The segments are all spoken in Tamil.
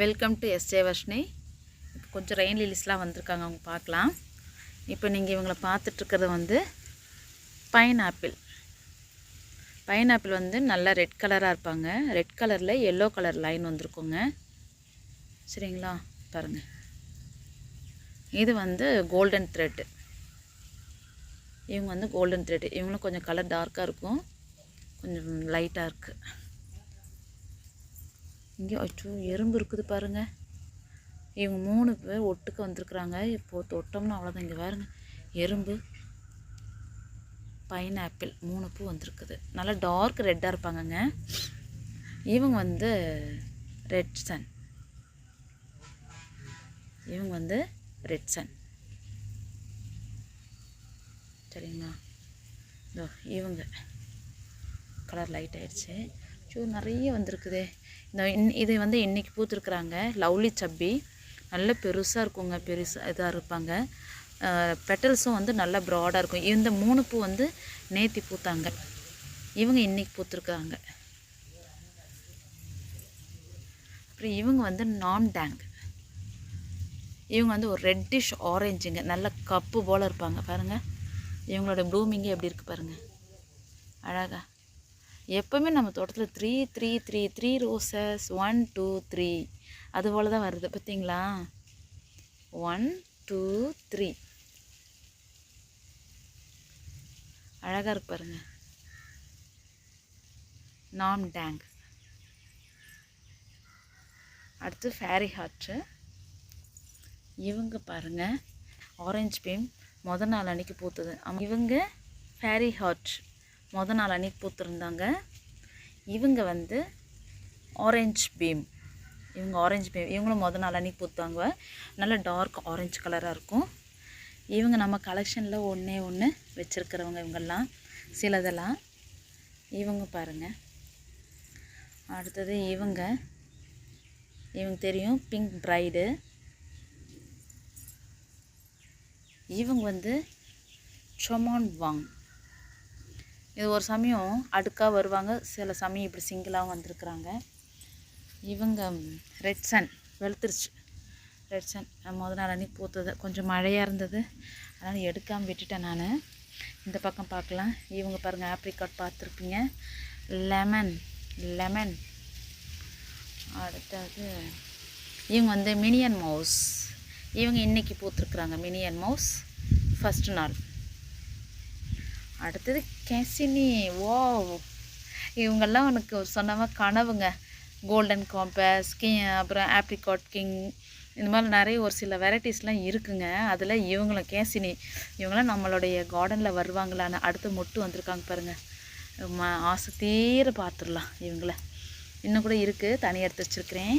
வெல்கம் டு எஸ்ஜே வர்ஷினி இப்போ கொஞ்சம் ரெயின் லிலிஸ்லாம் வந்திருக்காங்க அவங்க பார்க்கலாம். இப்போ நீங்கள் இவங்கள பார்த்துட்ருக்கிறது வந்து பைனாப்பிள் பைனாப்பிள் வந்து நல்லா ரெட் கலராக இருப்பாங்க. ரெட் கலரில் எல்லோ கலர் லைன் வந்திருக்குங்க. சரிங்களா? பாருங்கள் இது வந்து கோல்டன் த்ரெட்டு இவங்க வந்து கோல்டன் த்ரெட் இவங்களும் கொஞ்சம் கலர் டார்க்காக இருக்கும். கொஞ்சம் லைட்டாக இருக்குது இங்கே அச்சோ எறும்பு இருக்குது பாருங்கள் இவங்க மூணு பேர் ஒட்டுக்க வந்திருக்குறாங்க. இப்போது தொட்டோம்னா அவ்வளோதான் இங்கே பாருங்க. எறும்பு பைனாப்பிள் மூணு பூ வந்திருக்குது. நல்லா டார்க் ரெட்டாக இருப்பாங்கங்க. இவங்க வந்து ரெட் சன் இவங்க வந்து ரெட் சன் சரிங்களா? இதோ இவங்க. கலர் லைட் ஆயிடுச்சு. ஸோ நிறைய வந்திருக்குதே. இந்த இன் இது வந்து இன்றைக்கி பூத்துருக்குறாங்க? லவ்லி சப்பி. நல்ல பெருசாக இருக்குங்க பெருசாக இதாக இருப்பாங்க. பெட்டல்ஸும் வந்து நல்லா ப்ராடாக இருக்கும். இந்த மூணு பூ வந்து நேத்தி பூத்தாங்க. இவங்க இன்றைக்கி பூத்துருக்குறாங்க அப்புறம் இவங்க வந்து நான் டேங்க் இவங்க வந்து ஒரு ரெட்டிஷ் ஆரஞ்சுங்க நல்ல கப்பு போல் இருப்பாங்க. பாருங்கள் இவங்களோட ப்ளூமிங்கே எப்படி இருக்குது பாருங்கள் அழகா. எப்போவுமே நம்ம தோட்டத்தில் three three three three roses one two three அது போல் தான் வருது. பார்த்தீங்களா ஒன் டூ த்ரீ அழகாக இருக்கு பாருங்க. நாம் டேங் அடுத்து ஃபேரி ஹார்ட்டு இவங்க பாருங்க. ஆரஞ்சு பீம் மொதல் நாள் அன்றைக்கி பூத்தது. இவங்க ஃபேரி ஹார்ட் முத நாள் அன்னைக்கு பூத்துருந்தாங்க. இவங்க வந்து ஆரஞ்சு பீம் இவங்க ஆரஞ்சு பீம் இவங்களும் முத நாள் அன்னைக்கு பூத்தாங்க நல்ல டார்க் ஆரஞ்சு கலராக இருக்கும். இவங்க நம்ம கலெக்ஷனில் ஒன்றே ஒன்று வச்சுருக்கிறவங்க இவங்கெல்லாம். சிலதெல்லாம். இவங்க பாருங்கள் அடுத்தது இவங்க. இவங்க தெரியும். பிங்க் பிரைடு இவங்க வந்து சொமான் வாங் இது ஒரு சமயம் அடுக்காக வருவாங்க. சில சமயம் இப்படி சிங்கிளாகவும் வந்திருக்குறாங்க. இவங்க ரெட் சன் வெளுத்துருச்சு. ரெட் சன் முத நாள் அன்றைக்கி பூத்தது. கொஞ்சம் மழையாக இருந்தது. அதனால் எடுக்காமல் விட்டுட்டேன் நான். இந்த பக்கம் பார்க்கலாம். இவங்க பாருங்கள் ஆப்ரிகாட் பார்த்துருப்பீங்க. லெமன் லெமன் அடுத்தது இவங்க வந்து மினியன் மவுஸ் இவங்க இன்றைக்கி பூத்துருக்குறாங்க மினியன் மவுஸ் ஃபஸ்ட்டு நாள். அடுத்தது கேசினி. ஓ இவங்கெல்லாம் எனக்கு சொன்னவங்க கனவுங்க. கோல்டன் காம்பஸ் கிங் அப்புறம் ஆப்ரிகாட் கிங் இந்த மாதிரி நிறைய ஒரு சில வெரைட்டிஸ்லாம் இருக்குங்க. அதில் இவங்களும் கேசினி. இவங்களாம் நம்மளுடைய கார்டனில் வருவாங்களான்னு அடுத்து மொட்டு வந்திருக்காங்க பாருங்கள் ஆசை தீர பார்த்துடலாம் இவங்கள. இன்னும் கூட இருக்குது தனி எடுத்து வச்சுருக்கிறேன்.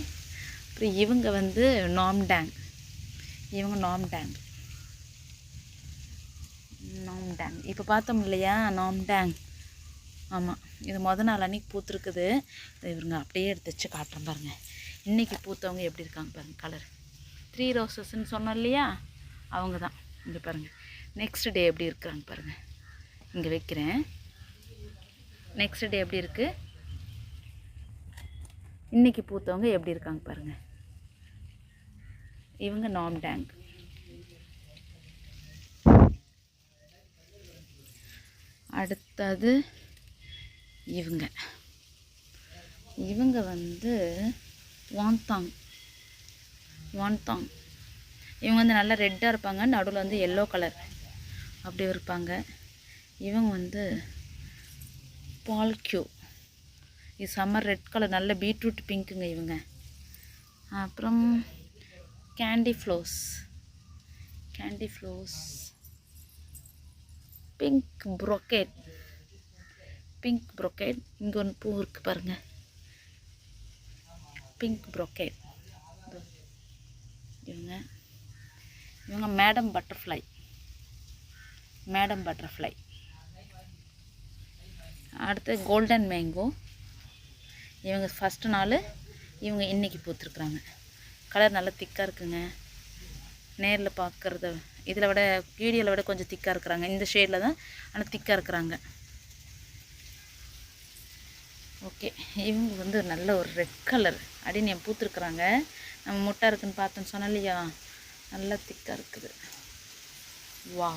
அப்புறம் இவங்க வந்து நாம் டேங் இவங்க நாம் டேங் இப்போ பார்த்தோம் இல்லையா? நாம் டேங் ஆமாம் இது மொதல் நாள் அன்றைக்கி பூத்துருக்குது. இதை இவங்க அப்படியே எடுத்து வச்சு காட்டுறேன் பாருங்கள் இன்றைக்கி பூத்தவங்க எப்படி இருக்காங்க பாருங்கள் கலர் த்ரீ ரோசஸ்ன்னு சொன்னோம் இல்லையா? அவங்க தான் இங்கே பாருங்கள் நெக்ஸ்ட் டே எப்படி இருக்கிறாங்க பாருங்கள் இங்கே வைக்கிறேன். நெக்ஸ்ட் டே எப்படி இருக்குது இன்றைக்கி பூத்தவங்க எப்படி இருக்காங்க பாருங்கள் இவங்க நாம் டேங்க் அடுத்தது இவங்க. இவங்க வந்து வாந்தாங் வாந்தாங் இவங்க வந்து நல்லா ரெட்டாக இருப்பாங்க நடுவில் வந்து எல்லோ கலர் அப்படி இருப்பாங்க. இவங்க வந்து பால்க்யூ. இது சம்மர் ரெட் கலர் நல்ல பீட்ரூட் பிங்க்குங்க இவங்க. அப்புறம் candy floss candy floss pink brocade pink brocade இங்கே ஒன்று பூ இருக்குது பாருங்கள் பிங்க் ப்ரொக்கேட் இவங்க. இவங்க மேடம் பட்டர்ஃப்ளை மேடம் பட்டர்ஃப்ளை அடுத்து கோல்டன் மேங்கோ இவங்க ஃபஸ்ட்டு நாள் இவங்க இன்றைக்கி பூத்துருக்குறாங்க. கலர் நல்லா திக்காக இருக்குங்க. நேரில் பார்க்குறத இதில் விட வீடியோவில் விட கொஞ்சம் திக்காக இருக்கிறாங்க. இந்த ஷேடில் தான் ஆனால் திக்காக இருக்கிறாங்க. ஓகே இவங்க வந்து நல்ல ஒரு ரெட் கலர் என் பூத்துருக்குறாங்க நம்ம முட்டை இருக்குதுன்னு பார்த்தோன்னு சொன்னேன் இல்லையா நல்லா திக்காக இருக்குது. வா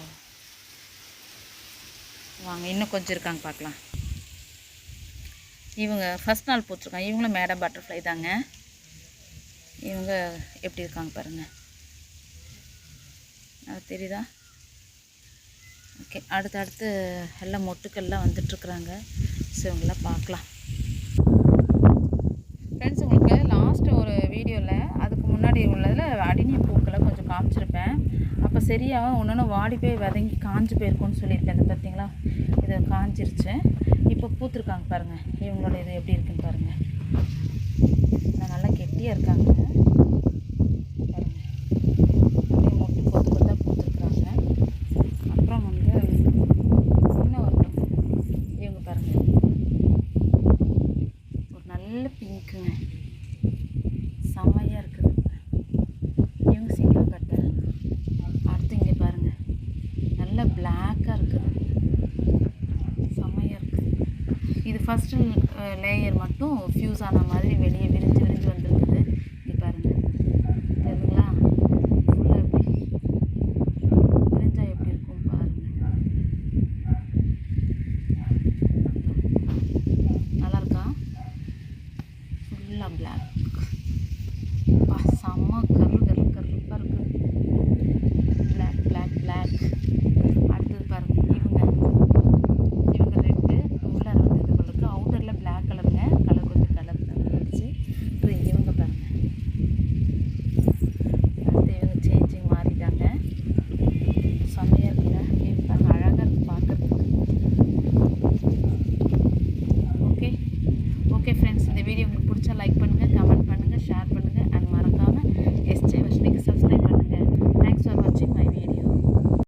வாங்க இன்னும் கொஞ்சம் இருக்காங்க பார்க்கலாம். இவங்க ஃபஸ்ட் நாள் பூத்துருக்காங்க. இவங்களும் மேடம் பட்டர்ஃப்ளை தாங்க. இவங்க எப்படி இருக்காங்க பாருங்கள் அது தெரியுதா? ஓகே அடுத்து அடுத்து எல்லாம் மொட்டுக்கள்லாம் வந்துட்டுருக்குறாங்க. ஸோ இவங்களாம் பார்க்கலாம். ஃப்ரெண்ட்ஸ் உங்களுக்கு லாஸ்ட் ஒரு வீடியோவில் அதுக்கு முன்னாடி உள்ளதில் அடினிய பூக்களை கொஞ்சம் காமிச்சிருப்பேன். அப்போ சரியாக ஒன்று ஒன்று வாடி போய் வதங்கி காஞ்சி போயிருக்கோன்னு சொல்லியிருக்கேன். அது பார்த்தீங்களா இது காஞ்சிருச்சு. இப்போ பூத்துருக்காங்க பாருங்கள் இவங்களோட இது எப்படி இருக்குன்னு பாருங்கள் நல்லா கெட்டியாக இருக்காங்க பாருங்க அப்படியே மொட்டு கொத்து கொத்தாக பூத்துருக்குறாங்க அப்புறம் வந்து இன்னும் ஒரு இவங்க பாருங்க ஒரு நல்ல பிங்க்குங்க செம்மையாக இருக்குது இவங்க சிங்கிள் கட்டு அடுத்து இங்கே பாருங்க நல்ல பிளாக்காக இருக்குது செம்மையாக இருக்குது இது ஃபஸ்ட்டு லேயர் மட்டும் ஃப்யூஸ் ஆன மாதிரி